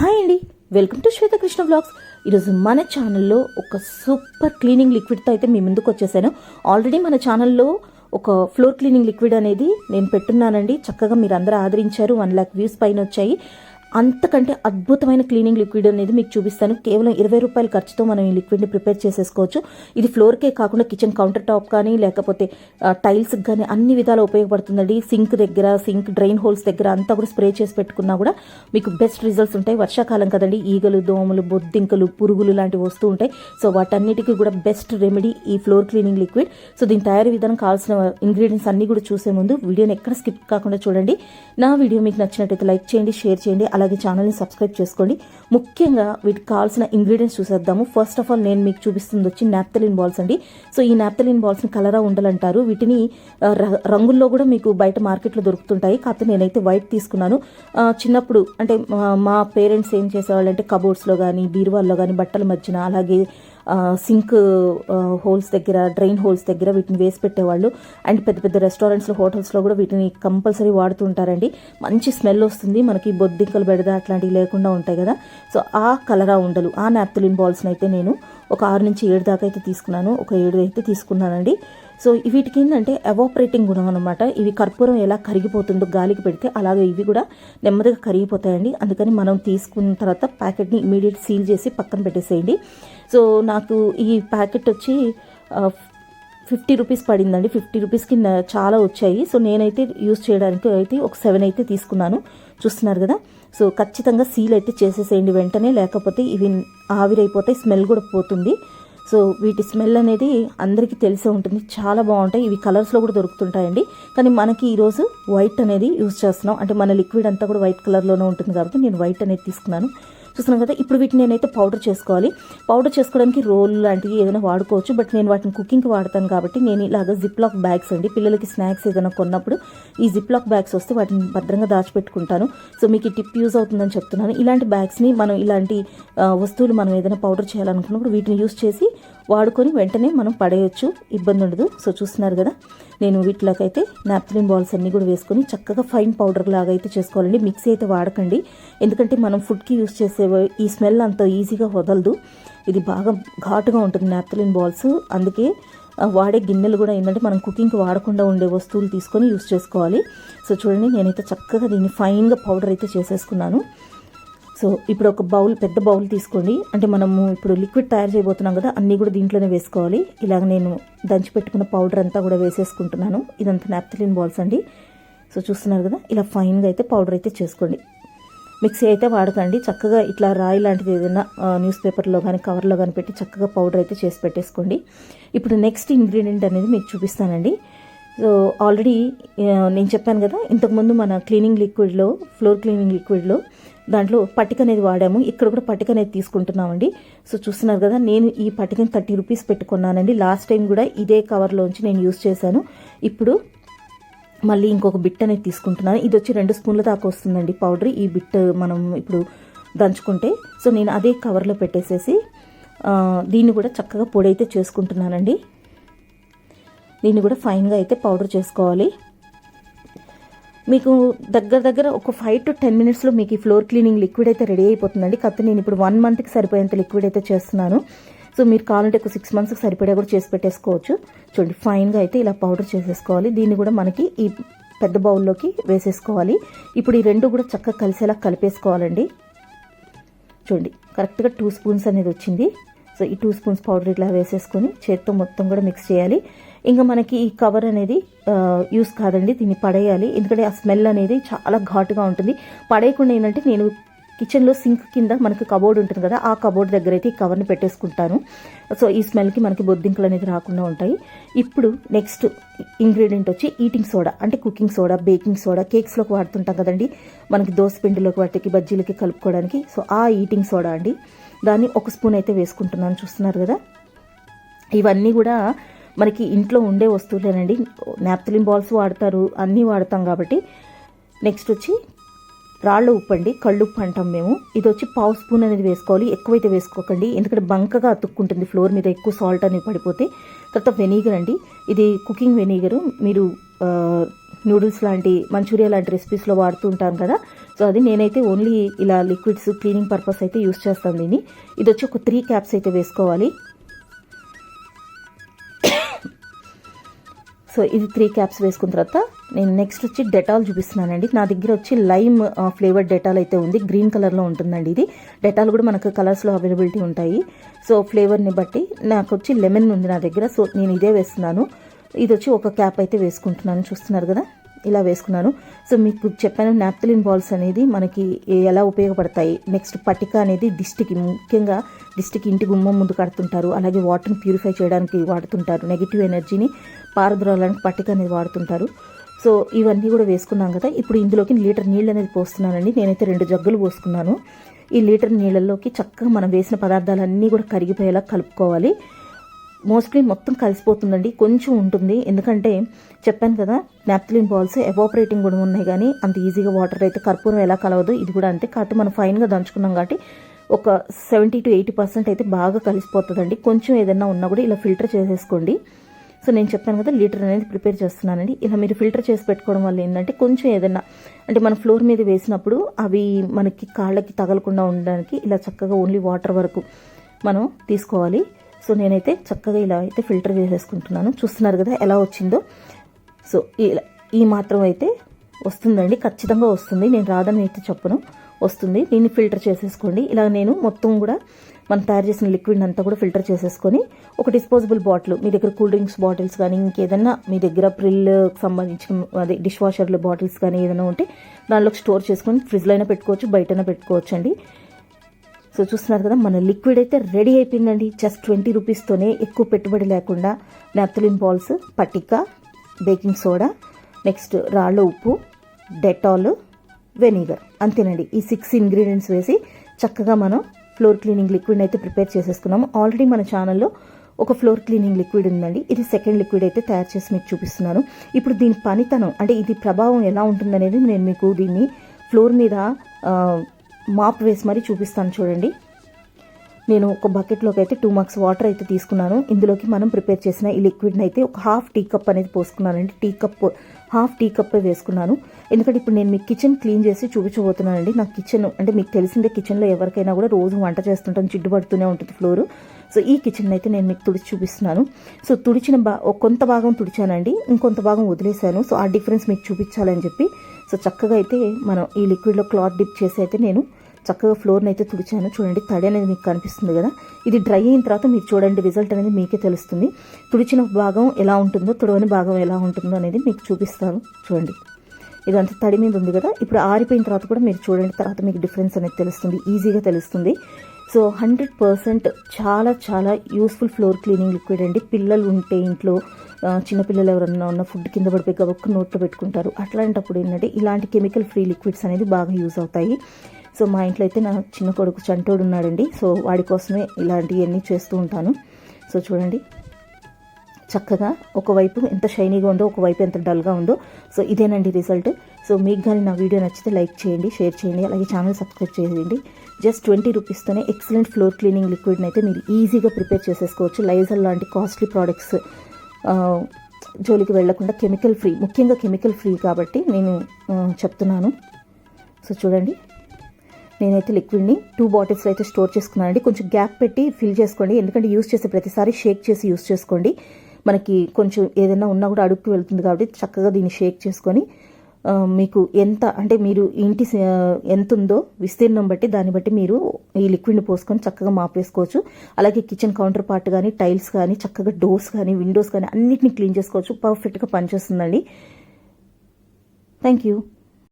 Hi అండి. Welcome to Shwetakrishna blogs. ఈరోజు మన ఛానల్లో ఒక సూపర్ క్లీనింగ్ లిక్విడ్తో అయితే మీ ముందుకు వచ్చేసాను. ఆల్రెడీ మన ఛానల్లో ఒక ఫ్లోర్ క్లీనింగ్ లిక్విడ్ అనేది నేను పెట్టున్నానండి. చక్కగా మీరు అందరూ ఆదరించారు. వన్ ల్యాక్ వ్యూస్ పైన వచ్చాయి. అంతకంటే అద్భుతమైన క్లీనింగ్ లిక్విడ్ అనేది మీకు చూపిస్తాను. కేవలం ఇరవై రూపాయల ఖర్చుతో మనం ఈ లిక్విడ్ని ప్రిపేర్ చేసేసుకోవచ్చు. ఇది ఫ్లోర్కే కాకుండా కిచెన్ కౌంటర్ టాప్ కానీ లేకపోతే టైల్స్కి కానీ అన్ని విధాలు ఉపయోగపడుతుందండి. సింక్ దగ్గర సింక్ డ్రైన్ హోల్స్ దగ్గర అంతా కూడా స్ప్రే చేసి పెట్టుకున్నా కూడా మీకు బెస్ట్ రిజల్ట్స్ ఉంటాయి. వర్షాకాలం కదండి ఈగలు దోమలు బొద్దింకలు పురుగులు లాంటివి వస్తూ ఉంటాయి. సో వాటన్నిటికీ కూడా బెస్ట్ రెమెడీ ఈ ఫ్లోర్ క్లీనింగ్ లిక్విడ్. సో దీని తయారీ విధానం కావాల్సిన ఇంగ్రీడియంట్స్ అన్ని కూడా చూసే ముందు వీడియోని ఎక్కడ స్కిప్ కాకుండా చూడండి. నా వీడియో మీకు నచ్చినట్టయితే లైక్ చేయండి షేర్ చేయండి. అలాగే ఛానల్ని సబ్స్క్రైబ్ చేసుకోండి. ముఖ్యంగా వీటికి కావాల్సిన ఇంగ్రీడియంట్స్ చూసేద్దాము. ఫస్ట్ ఆఫ్ ఆల్ నేను మీకు చూపిస్తుంది వచ్చి నాప్తలిన్ బాల్స్ అండి. సో ఈ నాప్తలిన్ బాల్స్ని కలరా ఉండాలంటారు. వీటిని ర- రంగుల్లో కూడా మీకు బయట మార్కెట్లో దొరుకుతుంటాయి. కాకపోతే నేనైతే వైట్ తీసుకున్నాను. చిన్నప్పుడు అంటే మా- పేరెంట్స్ ఏం చేసేవాళ్ళు అంటే కబోర్డ్స్లో కానీ బీరువాల్లో కానీ బట్టల మధ్యన అలాగే సింక్ హోల్స్ దగ్గర డ్రైన్ హోల్స్ దగ్గర వీటిని వేసి పెట్టేవాళ్ళు. అండ్ పెద్ద పెద్ద రెస్టారెంట్స్లో హోటల్స్లో కూడా వీటిని కంపల్సరీ వాడుతుంటారండి. మంచి స్మెల్ వస్తుంది. మనకి బొద్దింకలు బెడద అట్లాంటివి లేకుండా ఉంటాయి కదా. సో ఆ కలరా ఉండలు ఆ నాప్తలిన్ బాల్స్ని అయితే నేను ఒక ఆరు నుంచి ఏడు దాకా అయితే తీసుకున్నాను. ఒక ఏడు అయితే తీసుకున్నానండి. సో వీటికి ఏంటంటే ఎవాపరేటింగ్ గుణం అనమాట ఇవి కర్పూరం ఎలా కరిగిపోతుందో గాలికి పెడితే అలాగే ఇవి కూడా నెమ్మదిగా కరిగిపోతాయండి. అందుకని మనం తీసుకున్న తర్వాత ప్యాకెట్ని ఇమీడియట్ సీల్ చేసి పక్కన పెట్టేసేయండి. సో నాకు ఈ ప్యాకెట్ వచ్చి ఫిఫ్టీ రూపీస్ పడిందండి. ఫిఫ్టీ రూపీస్కి చాలా వచ్చాయి. సో నేనైతే యూస్ చేయడానికి అయితే ఒక సెవెన్ అయితే తీసుకున్నాను. చూస్తున్నారు కదా? సో ఖచ్చితంగా సీల్ అయితే చేసేసేయండి వెంటనే. లేకపోతే ఇవి ఆవిరైపోతాయి స్మెల్ కూడా పోతుంది. సో వీటి స్మెల్ అనేది అందరికీ తెలిసే ఉంటుంది. చాలా బాగుంటాయి. ఇవి కలర్స్లో కూడా దొరుకుతుంటాయండి. కానీ మనకి ఈరోజు వైట్ అనేది యూస్ చేస్తున్నాం. అంటే మన లిక్విడ్ అంతా కూడా వైట్ కలర్లోనే ఉంటుంది కాబట్టి నేను వైట్ అనేది తీసుకున్నాను. చూస్తున్నాం కదా ఇప్పుడు వీటిని నేనైతే పౌడర్ చేసుకోవాలి. పౌడర్ చేసుకోవడానికి రోల్ లాంటివి ఏదైనా వాడుకోవచ్చు బట్ నేను వాటిని కుకింగ్కి వాడతాను కాబట్టి నేను ఇలాగ జిప్ లాక్ బ్యాగ్స్ అండి. పిల్లలకి స్నాక్స్ ఏదైనా కొన్నప్పుడు ఈ జిప్ లాక్ బ్యాగ్స్ వస్తే వాటిని భద్రంగా దాచిపెట్టుకుంటాను. సో మీకు ఈ టిప్ యూజ్ అవుతుందని చెప్తున్నాను. ఇలాంటి బ్యాగ్స్ని మనం ఇలాంటి వస్తువులు మనం ఏదైనా పౌడర్ చేయాలనుకున్నప్పుడు వీటిని యూజ్ చేసి వాడుకొని వెంటనే మనం పడేయచ్చు. ఇబ్బంది ఉండదు. సో చూస్తున్నారు కదా? నేను వీటిలోకైతే నాప్థలిన్ బాల్స్ అన్నీ కూడా వేసుకొని చక్కగా ఫైన్ పౌడర్ లాగా అయితే చేసుకోవాలండి. మిక్సీ అయితే వాడకండి. ఎందుకంటే మనం ఫుడ్కి యూస్ చేసే ఈ స్మెల్ అంత ఈజీగా వదలదు. ఇది బాగా ఘాటుగా ఉంటుంది నాప్థలిన్ బాల్స్. అందుకే వాడే గిన్నెలు కూడా ఏంటంటే మనం కుకింగ్కి వాడకుండా ఉండే వస్తువులు తీసుకొని యూస్ చేసుకోవాలి. సో చూడండి నేనైతే చక్కగా దీన్ని ఫైన్గా పౌడర్ అయితే చేసేసుకున్నాను. సో ఇప్పుడు ఒక బౌల్ పెద్ద బౌల్ తీసుకోండి అంటే మనము ఇప్పుడు లిక్విడ్ తయారు చేయబోతున్నాం కదా అన్నీ కూడా దీంట్లోనే వేసుకోవాలి. ఇలాగ నేను దంచి పెట్టుకున్న పౌడర్ అంతా కూడా వేసేసుకుంటున్నాను. ఇదంతా నాప్థలిన్ బాల్స్ అండి. సో చూస్తున్నారు కదా ఇలా ఫైన్గా అయితే పౌడర్ అయితే చేసుకోండి. మిక్సీ అయితే వాడకండి. చక్కగా ఇట్లా రాయి లాంటిది ఏదైనా న్యూస్ పేపర్లో కానీ కవర్లో కానీ పెట్టి చక్కగా పౌడర్ అయితే చేసి పెట్టేసుకోండి. ఇప్పుడు నెక్స్ట్ ఇంగ్రీడియంట్ అనేది మీకు చూపిస్తానండి. సో ఆల్రెడీ నేను చెప్పాను కదా ఇంతకుముందు మన క్లీనింగ్ లిక్విడ్లో ఫ్లోర్ క్లీనింగ్ లిక్విడ్లో దాంట్లో పట్టిక అనేది వాడాము. ఇక్కడ కూడా పట్టిక అనేది తీసుకుంటున్నామండి. సో చూస్తున్నారు కదా నేను ఈ పట్టికని థర్టీ రూపీస్ పెట్టుకున్నానండి. లాస్ట్ టైం కూడా ఇదే కవర్లోంచి నేను యూస్ చేశాను. ఇప్పుడు మళ్ళీ ఇంకొక బిట్ అనేది తీసుకుంటున్నాను. ఇది వచ్చి రెండు స్పూన్ల దాకా వస్తుందండి పౌడర్. ఈ బిట్ మనం ఇప్పుడు దంచుకుంటే సో నేను అదే కవర్లో పెట్టేసేసి దీన్ని కూడా చక్కగా పొడి అయితే చేసుకుంటున్నానండి. దీన్ని కూడా ఫైన్గా అయితే పౌడర్ చేసుకోవాలి. మీకు దగ్గర దగ్గర ఒక ఫైవ్ టు టెన్ మినిట్స్లో మీకు ఈ ఫ్లోర్ క్లీనింగ్ లిక్విడ్ అయితే రెడీ అయిపోతుందండి. కాకపోతే నేను ఇప్పుడు వన్ మంత్కి సరిపోయేంత లిక్విడ్ అయితే చేస్తున్నాను. సో మీరు కావాలంటే ఒక సిక్స్ మంత్స్కి సరిపడే కూడా చేసి పెట్టేసుకోవచ్చు. చూడండి ఫైన్గా అయితే ఇలా పౌడర్ చేసేసుకోవాలి. దీన్ని కూడా మనకి ఈ పెద్ద బౌల్లోకి వేసేసుకోవాలి. ఇప్పుడు ఈ రెండు కూడా చక్కగా కలిసేలా కలిపేసుకోవాలండి. చూడండి కరెక్ట్గా టూ స్పూన్స్ అనేది వచ్చింది. సో ఈ టూ స్పూన్స్ పౌడర్ ఇట్లా వేసేసుకొని చేత్తో మొత్తం కూడా మిక్స్ చేయాలి. ఇంకా మనకి ఈ కవర్ అనేది యూస్ కాదండి దీన్ని పడేయాలి. ఎందుకంటే ఆ స్మెల్ అనేది చాలా ఘాటుగా ఉంటుంది. పడేయకుండా ఏంటంటే నేను కిచెన్లో సింక్ కింద మనకి కబోర్డ్ ఉంటుంది కదా ఆ కబోర్డ్ దగ్గర అయితే ఈ కవర్ని పెట్టేసుకుంటాను. సో ఈ స్మెల్కి మనకి బొద్దింకలు అనేది రాకుండా ఉంటాయి. ఇప్పుడు నెక్స్ట్ ఇంగ్రీడియంట్ వచ్చి ఈటింగ్ సోడా అంటే కుకింగ్ సోడా బేకింగ్ సోడా కేక్స్లోకి వాడుతుంటాం కదండి. మనకి దోశ పిండిలోకి వాటికి బజ్జీలకి కలుపుకోవడానికి. సో ఆ ఈటింగ్ సోడా అండి. దాన్ని ఒక స్పూన్ అయితే వేసుకుంటున్నాను. చూస్తున్నారు కదా? ఇవన్నీ కూడా మనకి ఇంట్లో ఉండే వస్తువులేనండి. నాప్తలిన్ బాల్స్ వాడతారు అన్నీ వాడతాం కాబట్టి. నెక్స్ట్ వచ్చి రాళ్ళ ఉప్పు అండి. కళ్ళు ఉప్పు అంటాం మేము. ఇది వచ్చి పావు స్పూన్ అనేది వేసుకోవాలి. ఎక్కువైతే వేసుకోకండి. ఎందుకంటే బంకగా అతుక్కుంటుంది ఫ్లోర్ మీద ఎక్కువ సాల్ట్ అనేది పడిపోతే. తర్వాత వెనిగర్ అండి. ఇది కుకింగ్ వెనిగర్. మీరు నూడిల్స్ లాంటి మంచూరియా లాంటి రెసిపీస్లో వాడుతూ ఉంటాం కదా. సో అది నేనైతే ఓన్లీ ఇలా లిక్విడ్స్ క్లీనింగ్ పర్పస్ అయితే యూస్ చేస్తాను దీన్ని. ఇది వచ్చి ఒక త్రీ క్యాప్స్ అయితే వేసుకోవాలి. సో ఇది త్రీ క్యాప్స్ వేసుకున్న తర్వాత నేను నెక్స్ట్ వచ్చి డెటాల్ చూపిస్తున్నానండి. నా దగ్గర వచ్చి లైమ్ ఫ్లేవర్డ్ డెటాల్ అయితే ఉంది. గ్రీన్ కలర్లో ఉంటుందండి ఇది. డెటాల్ కూడా మనకు కలర్స్లో అవైలబిలిటీ ఉంటాయి. సో ఫ్లేవర్ని బట్టి నాకు వచ్చి లెమన్ ఉంది నా దగ్గర. సో నేను ఇదే వేస్తున్నాను. ఇది వచ్చి ఒక క్యాప్ అయితే వేసుకుంటున్నాను. చూస్తున్నారు కదా? ఇలా వేసుకున్నాను. సో మీకు చెప్పాను నాప్తలిన్ బాల్స్ అనేది మనకి ఎలా ఉపయోగపడతాయి? నెక్స్ట్ పటిక అనేది దిష్టికి ముఖ్యంగా దిష్టికి ఇంటి గుమ్మం ముందు కడుతుంటారు. అలాగే వాటర్ని ప్యూరిఫై చేయడానికి వాడుతుంటారు. నెగిటివ్ ఎనర్జీని పారద్రోలడానికి పట్టిక అనేది వాడుతుంటారు. సో ఇవన్నీ కూడా వేసుకున్నాం కదా. ఇప్పుడు ఇందులోకి లీటర్ నీళ్ళు అనేది పోస్తున్నానండి. నేనైతే రెండు జగ్గులు పోసుకున్నాను. ఈ లీటర్ నీళ్ళల్లోకి చక్కగా మనం వేసిన పదార్థాలన్నీ కూడా కరిగిపోయేలా కలుపుకోవాలి. మోస్ట్లీ మొత్తం కలిసిపోతుందండి. కొంచెం ఉంటుంది. ఎందుకంటే చెప్పాను కదా నాప్థలిన్ బాల్స్ ఎవాపరేటింగ్ కూడా ఉన్నాయి కానీ అంత ఈజీగా వాటర్ అయితే కర్పూరం ఎలా కలవదు? ఇది కూడా అంతే. కాబట్టి మనం ఫైన్గా దంచుకున్నాం కాబట్టి ఒక సెవెంటీ టు ఎయిటీ పర్సెంట్ అయితే బాగా కలిసిపోతుందండి. కొంచెం ఏదైనా ఉన్నా కూడా ఇలా ఫిల్టర్ చేసేసుకోండి. సో నేను చెప్పాను కదా లీటర్ అనేది ప్రిపేర్ చేస్తున్నానండి. ఇలా మీరు ఫిల్టర్ చేసి పెట్టుకోవడం వల్ల ఏంటంటే కొంచెం ఏదైనా అంటే మన ఫ్లోర్ మీద వేసినప్పుడు అవి మనకి కాళ్ళకి తగలకుండా ఉండడానికి ఇలా చక్కగా ఓన్లీ వాటర్ వరకు మనం తీసుకోవాలి. సో నేనైతే చక్కగా ఇలా అయితే ఫిల్టర్ చేసేసుకుంటున్నాను. చూస్తున్నారు కదా ఎలా వచ్చిందో. సో ఇలా ఈ మాత్రం అయితే వస్తుందండి ఖచ్చితంగా వస్తుంది. నేను రాదని అయితే చెప్పను. వస్తుంది. దీన్ని ఫిల్టర్ చేసేసుకోండి. ఇలా నేను మొత్తం కూడా మనం తయారు చేసిన లిక్విడ్ అంతా కూడా ఫిల్టర్ చేసేసుకొని ఒక డిస్పోజబుల్ బాటిల్ మీ దగ్గర కూల్ డ్రింక్స్ బాటిల్స్ కానీ ఇంకేదన్నా మీ దగ్గర ప్రిల్కి సంబంధించిన అదే డిష్ వాషర్లు బాటిల్స్ కానీ ఏదైనా ఉంటే దానిలోకి స్టోర్ చేసుకొని ఫ్రిడ్జ్లో అయినా పెట్టుకోవచ్చు బయటైనా పెట్టుకోవచ్చు అండి సో చూస్తున్నారు కదా మన లిక్విడ్ అయితే రెడీ అయిపోయిందండి. జస్ట్ ట్వంటీ రూపీస్తోనే ఎక్కువ పెట్టుబడి లేకుండా నాప్థలిన్ బాల్స్ పట్టిక బేకింగ్ సోడా నెక్స్ట్ రాళ్ళ ఉప్పు డెటాల్ వెనిగర్ అంతేనండి. ఈ సిక్స్ ఇంగ్రీడియంట్స్ వేసి చక్కగా మనం ఫ్లోర్ క్లీనింగ్ లిక్విడ్ అయితే ప్రిపేర్ చేసేసుకున్నాము. ఆల్రెడీ మన ఛానల్లో ఒక ఫ్లోర్ క్లీనింగ్ లిక్విడ్ ఉందండి. ఇది సెకండ్ లిక్విడ్ అయితే తయారు చేసి మీకు చూపిస్తున్నాను. ఇప్పుడు దీని పనితనం అంటే ఇది ప్రభావం ఎలా ఉంటుందనేది నేను మీకు దీన్ని ఫ్లోర్ మీద మాప్ వేసి మరీ చూపిస్తాను చూడండి. నేను ఒక బకెట్లోకి అయితే టూ మార్క్స్ వాటర్ అయితే తీసుకున్నాను. ఇందులోకి మనం ప్రిపేర్ చేసిన ఈ లిక్విడ్ని అయితే ఒక హాఫ్ టీ కప్ అనేది పోసుకున్నానండి. టీ కప్ హాఫ్ టీ కప్పే వేసుకున్నాను. ఎందుకంటే ఇప్పుడు నేను మీ కిచెన్ క్లీన్ చేసి చూపించబోతున్నానండి. నా కిచెన్ అంటే మీకు తెలిసిందే కిచెన్లో ఎవరికైనా కూడా రోజు వంట చేస్తుంటాను జిడ్డు పడుతూనే ఉంటుంది ఫ్లోర్. సో ఈ కిచెన్ అయితే నేను మీకు తుడిచి చూపిస్తున్నాను. సో తుడిచిన బా కొంత భాగం తుడిచానండి. ఇంకొంత భాగం వదిలేశాను. సో ఆ డిఫరెన్స్ మీకు చూపించాలని చెప్పి. సో చక్కగా అయితే మనం ఈ లిక్విడ్లో క్లాత్ డిప్ చేసి అయితే నేను చక్కగా ఫ్లోర్ని అయితే తుడిచాను. చూడండి తడి అనేది మీకు కనిపిస్తుంది కదా. ఇది డ్రై అయిన తర్వాత మీరు చూడండి రిజల్ట్ అనేది మీకే తెలుస్తుంది. తుడిచిన భాగం ఎలా ఉంటుందో తుడవని భాగం ఎలా ఉంటుందో అనేది మీకు చూపిస్తాను. చూడండి. ఇదంతా తడి మీద ఉంది కదా. ఇప్పుడు ఆరిపోయిన తర్వాత కూడా మీరు చూడండి తర్వాత మీకు డిఫరెన్స్ అనేది తెలుస్తుంది ఈజీగా తెలుస్తుంది. సో హండ్రెడ్ పర్సెంట్ చాలా చాలా యూస్ఫుల్ ఫ్లోర్ క్లీనింగ్ లిక్విడ్ అండి. పిల్లలు ఉంటే ఇంట్లో చిన్నపిల్లలు ఎవరన్నా ఉన్న ఫుడ్ కింద పడిపోయి గబక్క నోట్లో పెట్టుకుంటారు. అట్లాంటప్పుడు ఏంటంటే ఇలాంటి కెమికల్ ఫ్రీ లిక్విడ్స్ అనేది బాగా యూజ్ అవుతాయి. సో మా ఇంట్లో అయితే నా చిన్న కొడుకు చంటోడు ఉన్నాడండి. సో వాడి కోసమే ఇలాంటివన్నీ చేస్తూ ఉంటాను. సో చూడండి. చక్కగా ఒకవైపు ఎంత షైనీగా ఉందో ఒకవైపు ఎంత డల్గా ఉందో. సో ఇదేనండి రిజల్ట్. సో మీకు కానీ నా వీడియో నచ్చితే లైక్ చేయండి షేర్ చేయండి అలాగే ఛానల్ సబ్స్క్రైబ్ చేయండి జస్ట్ ట్వంటీ రూపీస్తోనే ఎక్సలెంట్ ఫ్లోర్ క్లీనింగ్ లిక్విడ్ని అయితే మీరు ఈజీగా ప్రిపేర్ చేసేసుకోవచ్చు. లైజర్ లాంటి కాస్ట్లీ ప్రోడక్ట్స్ జోలికి వెళ్ళకుండా కెమికల్ ఫ్రీ ముఖ్యంగా కెమికల్ ఫ్రీ కాబట్టి నేను చెప్తున్నాను. సో చూడండి. నేనైతే లిక్విడ్ని టూ బాటిల్స్ అయితే స్టోర్ చేసుకున్నానండి. కొంచెం గ్యాప్ పెట్టి ఫిల్ చేసుకోండి. ఎందుకంటే యూస్ చేసే ప్రతిసారి షేక్ చేసి యూస్ చేసుకోండి. మనకి కొంచెం ఏదైనా ఉన్నా కూడా అడుక్కి వెళ్తుంది కాబట్టి చక్కగా దీన్ని షేక్ చేసుకొని మీకు ఎంత అంటే మీరు ఇంటి ఎంత ఉందో విస్తీర్ణం బట్టి దాన్ని బట్టి మీరు ఈ లిక్విడ్ని పోసుకొని చక్కగా మాపేసుకోవచ్చు. అలాగే కిచెన్ కౌంటర్ పార్ట్ కానీ టైల్స్ కానీ చక్కగా డోర్స్ కానీ విండోస్ కానీ అన్నిటిని క్లీన్ చేసుకోవచ్చు. పర్ఫెక్ట్గా పనిచేస్తుందండి. Thank you